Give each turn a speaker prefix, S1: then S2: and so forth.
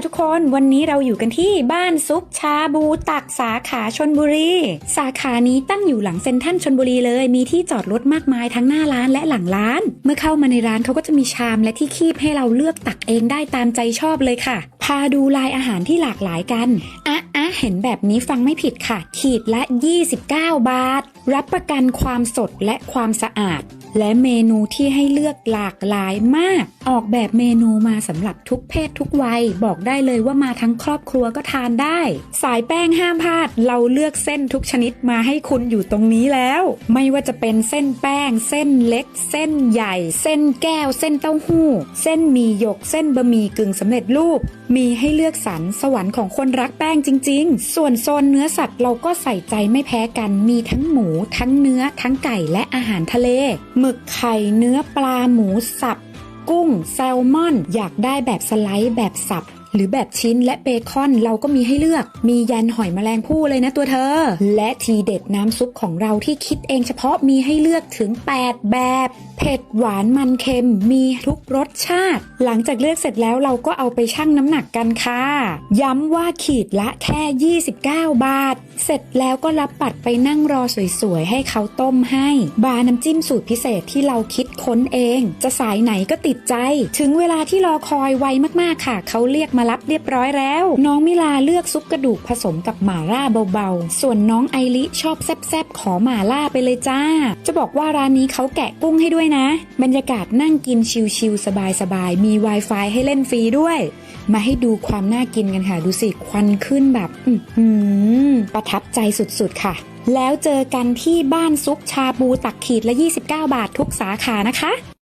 S1: ค่ะทุกคนวันนี้เราอยู่กันที่บ้านซุปชาบูตักสาขาชนบุรี สาขานี้ตั้งอยู่หลังเซ็นทรัลชนบุรีเลย มีที่จอดรถมากมายทั้งหน้าร้านและหลังร้าน เมื่อเข้ามาในร้านเขาก็จะมีชามและที่คีบให้เราเลือกตักเองได้ตามใจชอบเลยค่ะ พาดูลายอาหารที่หลากหลายกันอะอะเห็นแบบนี้ฟังไม่ผิดค่ะ ขีดละ 29 บาท รับประกันความสดและความสะอาด และเมนูที่ให้เลือกหลากหลายมากออกแบบเมนูมาสำหรับทุกเพศทุกวัย บอกได้เลยว่ามาทั้งครอบครัวก็ทานได้ สายแป้งห้ามพลาด เราเลือกเส้นทุกชนิดมาให้คุณอยู่ตรงนี้แล้ว ไม่ว่าจะเป็นเส้นแป้ง เส้นเล็ก เส้นใหญ่ เส้นแก้ว เส้นเต้าหู้ เส้นมีหยกเส้นบะหมี่กึ่งสำเร็จรูป มีให้เลือกสรรสวรรค์ของคนรักแป้งจริง ๆ ส่วนโซนเนื้อสัตว์เราก็ใส่ใจไม่แพ้กันมีทั้งหมู ทั้งเนื้อ ทั้งไก่และอาหารทะเลหมึกไข่เนื้อปลาหมูสับ กุ้ง แซลมอน อยากได้แบบสไลด์แบบสับ หรือแบบชิ้นและเบคอนเราก็มีให้เลือก มียันหอยแมลงภู่เลยนะตัวเธอ และทีเด็ดน้ำซุปของเราที่คิดเองเฉพาะมีให้เลือกถึง 8 แบบ เผ็ดหวานมันเค็มมีทุกรสชาติ หลังจากเลือกเสร็จแล้วเราก็เอาไปชั่งน้ำหนักกันค่ะ ย้ำว่าขีดละแค่ 29 บาท เสร็จแล้วก็รับปัดไปนั่งรอสวยๆ ให้เขาต้มให้ บาร์น้ำจิ้มสูตรพิเศษที่เราคิดค้นเอง จะสายไหนก็ติดใจ ถึงเวลาที่รอคอยไวมากๆค่ะ เขาเรียกมารับเรียบร้อยแล้ว น้องมิลาเลือกซุปกระดูกผสมกับหม่าล่าเบาๆ ส่วนน้องไอริชอบแซบๆ ขอหม่าล่าไปเลยจ้า จะบอกว่าร้านนี้เขาแกะกุ้งให้ด้วยนะ บรรยากาศนั่งกินชิลๆสบายๆ มี Wi-Fi ให้เล่นฟรีด้วย มาให้ดูความน่ากินกันค่ะ ดูสิ ควันขึ้นแบบอืประทับใจสุดๆค่ะแล้วเจอกันที่บ้านซุปชาบูตักขีดละ 29 บาททุกสาขานะคะ